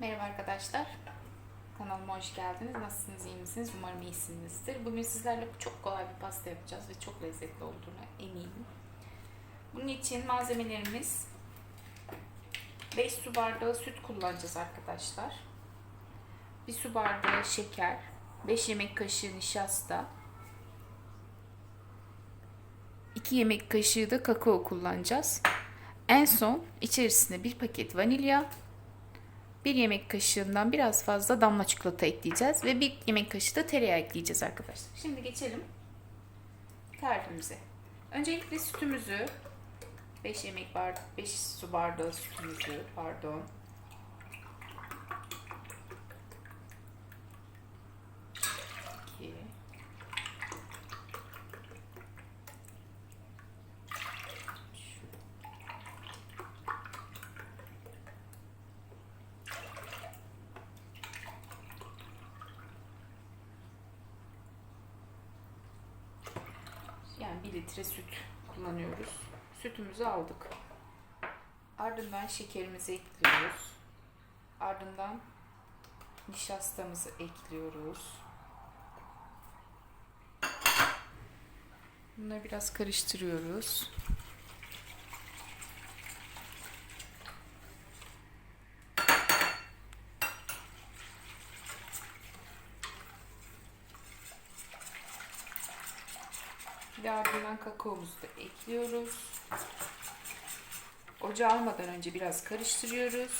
Merhaba arkadaşlar. Kanalıma hoş geldiniz. Nasılsınız, iyi misiniz? Umarım iyisinizdir. Bugün sizlerle çok kolay bir pasta yapacağız ve çok lezzetli olduğuna eminim. Bunun için malzemelerimiz 5 su bardağı süt kullanacağız arkadaşlar. 1 su bardağı şeker, 5 yemek kaşığı nişasta, 2 yemek kaşığı da kakao kullanacağız. En son içerisine bir paket vanilya, bir yemek kaşığından biraz fazla damla çikolata ekleyeceğiz ve bir yemek kaşığı da tereyağı ekleyeceğiz arkadaşlar. Şimdi geçelim tarifimize. Öncelikle sütümüzü 5 yemek bardağı 5 su bardağı sütümüzü pardon iki Yani 1 litre süt kullanıyoruz. Sütümüzü aldık. Ardından şekerimizi ekliyoruz. Ardından nişastamızı ekliyoruz. Bunları biraz karıştırıyoruz. Ve ardından kakaomuzu da ekliyoruz. Ocağı almadan önce biraz karıştırıyoruz.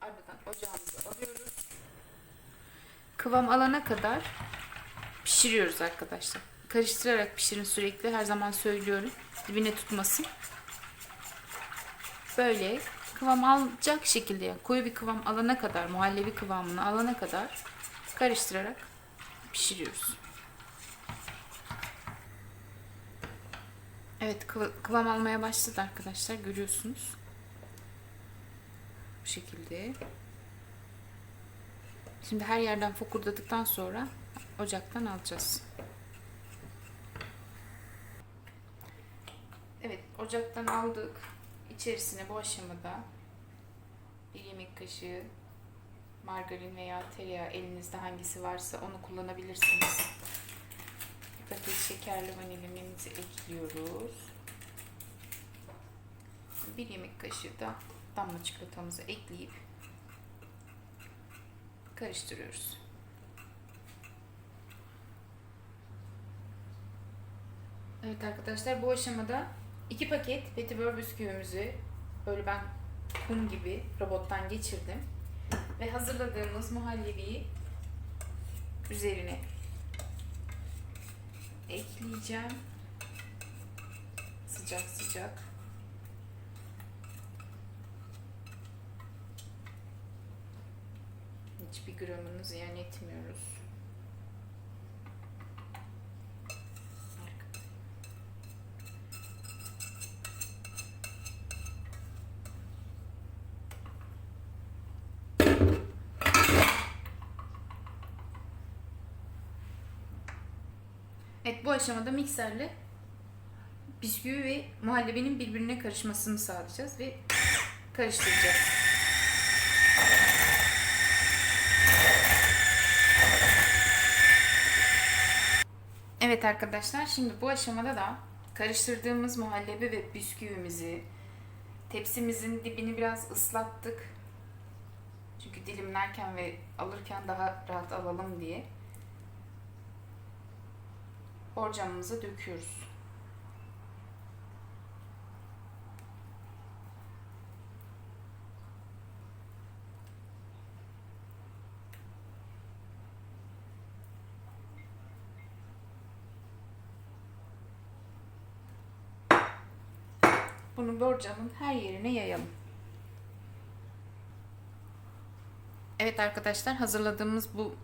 Ardından ocağımızı alıyoruz. Kıvam alana kadar pişiriyoruz arkadaşlar. Karıştırarak pişirin sürekli. Her zaman söylüyorum. Dibine tutmasın. Böyle kıvam alacak şekilde yani koyu bir kıvam alana kadar, muhallebi kıvamını alana kadar karıştırarak pişiriyoruz. Evet kıva- kıvam almaya başladı arkadaşlar görüyorsunuz. Bu şekilde. Şimdi her yerden fokurdadıktan sonra ocaktan alacağız. Evet ocaktan aldık. İçerisine bu aşamada bir yemek kaşığı margarin veya tereyağı elinizde hangisi varsa onu kullanabilirsiniz. Bir paket şekerli vanilyamızı ekliyoruz. Bir yemek kaşığı da damla çikolatamızı ekleyip karıştırıyoruz. Evet arkadaşlar bu aşamada iki paket petibör bisküvimizi böyle ben kum gibi robottan geçirdim. Ve hazırladığımız muhallebiyi üzerine ekleyeceğim. Sıcak sıcak. Hiçbir gramını ziyan etmiyoruz. Evet bu aşamada mikserle bisküvi ve muhallebinin birbirine karışmasını sağlayacağız ve karıştıracağız. Evet arkadaşlar şimdi bu aşamada da karıştırdığımız muhallebi ve bisküvimizi tepsimizin dibini biraz ıslattık. Çünkü dilimlerken ve alırken daha rahat alalım diye borcamımıza döküyoruz. Bunu borcamın her yerine yayalım. Evet arkadaşlar hazırladığımız bu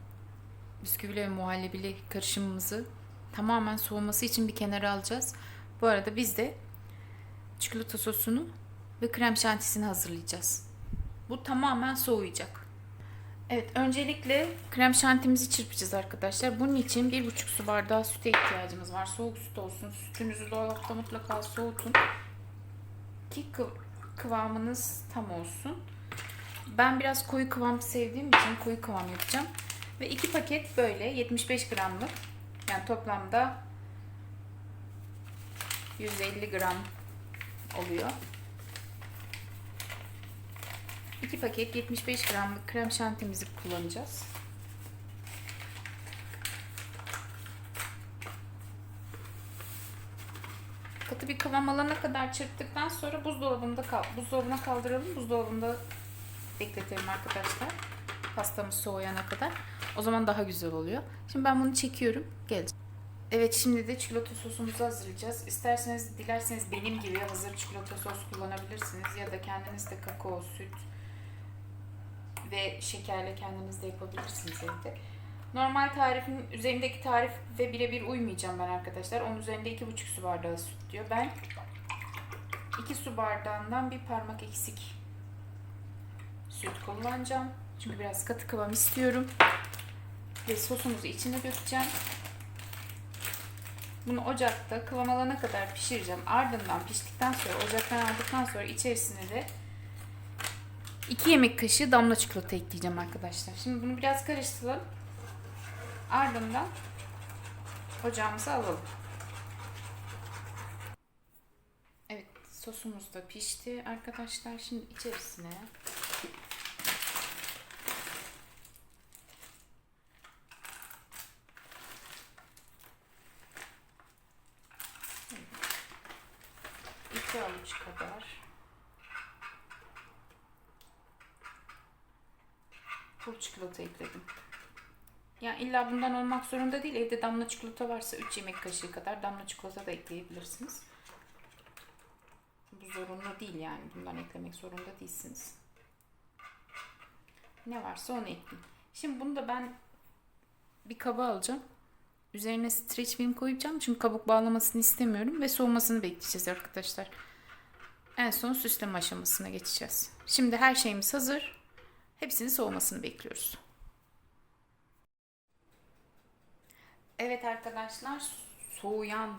bisküvili ve muhallebili karışımımızı tamamen soğuması için bir kenara alacağız. Bu arada biz de çikolata sosunu ve krem şantisini hazırlayacağız. Bu tamamen soğuyacak. Evet, öncelikle krem şantimizi çırpacağız arkadaşlar. Bunun için 1,5 su bardağı süte ihtiyacımız var. Soğuk süt olsun. Sütünüzü dolapta mutlaka soğutun. Ki kıv- kıvamınız tam olsun. Ben biraz koyu kıvam sevdiğim için koyu kıvam yapacağım. Ve 2 paket böyle 75 gramlık. Yani toplamda 150 gram oluyor. 2 paket 75 gramlık krem şantimizi kullanacağız. Katı bir kıvam alana kadar çırptıktan sonra buzdolabında buzdolabına kaldıralım. Buzdolabında bekletelim arkadaşlar. Pastamız soğuyana kadar. O zaman daha güzel oluyor. Şimdi ben bunu çekiyorum. Geleceğim. Evet şimdi de çikolata sosumuzu hazırlayacağız. İsterseniz dilerseniz benim gibi hazır çikolata sos kullanabilirsiniz. Ya da kendiniz de kakao, süt ve şekerle kendiniz de yapabilirsiniz evde. Normal tarifin üzerindeki tarif ve birebir uymayacağım ben arkadaşlar. Onun üzerinde 2,5 su bardağı süt diyor. Ben 2 su bardağından bir parmak eksik süt kullanacağım. Çünkü biraz katı kıvam istiyorum. Ve sosumuzu içine dökeceğim. Bunu ocakta kıvam alana kadar pişireceğim. Ardından piştikten sonra ocaktan aldıktan sonra içerisine de 2 yemek kaşığı damla çikolata ekleyeceğim arkadaşlar. Şimdi bunu biraz karıştıralım. Ardından ocağımıza alalım. Evet sosumuz da pişti arkadaşlar. Şimdi içerisine iki avuç kadar pul çikolata ekledim. Yani illa bundan olmak zorunda değil. Evde damla çikolata varsa 3 yemek kaşığı kadar damla çikolata da ekleyebilirsiniz. Bu zorunlu değil yani. Bundan eklemek zorunda değilsiniz. Ne varsa onu ekleyin. Şimdi bunu da ben bir kaba alacağım. Üzerine streç film koyacağım. Çünkü kabuk bağlamasını istemiyorum. Ve soğumasını bekleyeceğiz arkadaşlar. En son süsleme aşamasına geçeceğiz. Şimdi her şeyimiz hazır. Hepsinin soğumasını bekliyoruz. Evet arkadaşlar soğuyan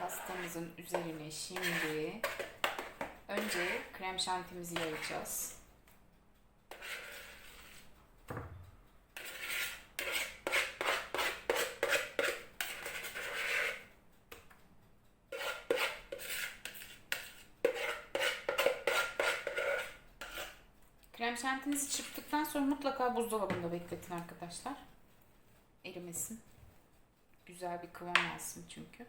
pastamızın üzerine şimdi önce krem şantimizi yayacağız. Krem şantinizi çırptıktan sonra mutlaka buzdolabında bekletin arkadaşlar. Erimesin. Güzel bir kıvam alsın çünkü.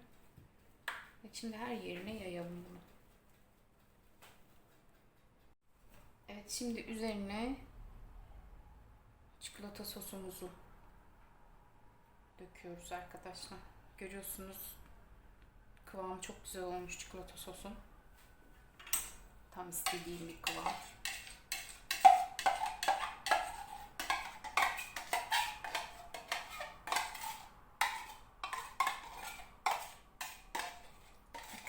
Ve şimdi her yerine yayalım bunu. Evet şimdi üzerine çikolata sosumuzu döküyoruz arkadaşlar. Görüyorsunuz kıvamı çok güzel olmuş çikolata sosun. Tam istediğim bir kıvam.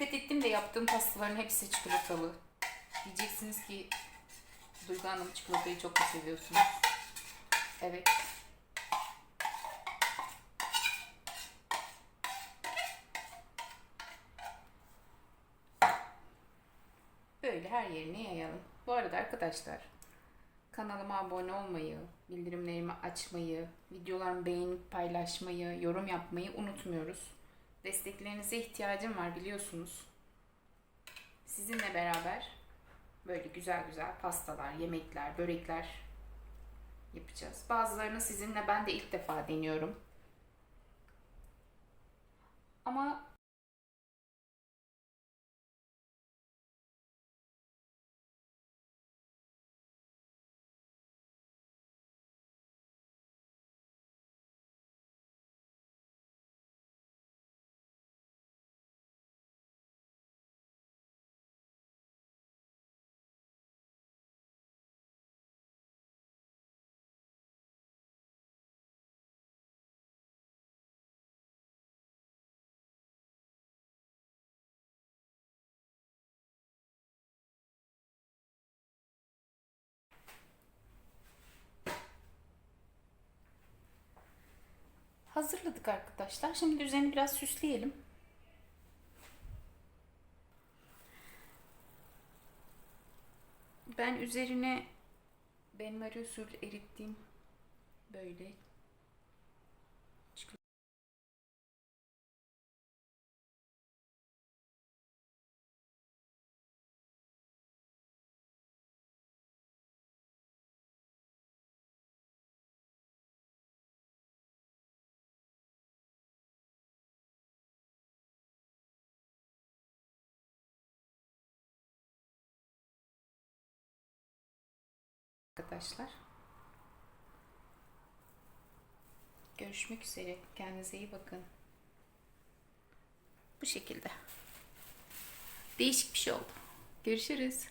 Dikkat ettim de yaptığım pastaların hepsi çikolatalı. Diyeceksiniz ki Duygu Hanım çikolatayı çok mu seviyorsunuz? Evet. Böyle her yerine yayalım. Bu arada arkadaşlar kanalıma abone olmayı, bildirimlerimi açmayı, videolarımı beğenip paylaşmayı, yorum yapmayı unutmuyoruz. Desteklerinize ihtiyacım var biliyorsunuz. Sizinle beraber böyle güzel güzel pastalar, yemekler, börekler yapacağız. Bazılarını sizinle ben de ilk defa deniyorum. Ama hazırladık arkadaşlar. Şimdi üzerini biraz süsleyelim. Ben üzerine benmari usul erittiğim böyle arkadaşlar. Görüşmek üzere. Kendinize iyi bakın. Bu şekilde. Değişik bir şey oldu. Görüşürüz.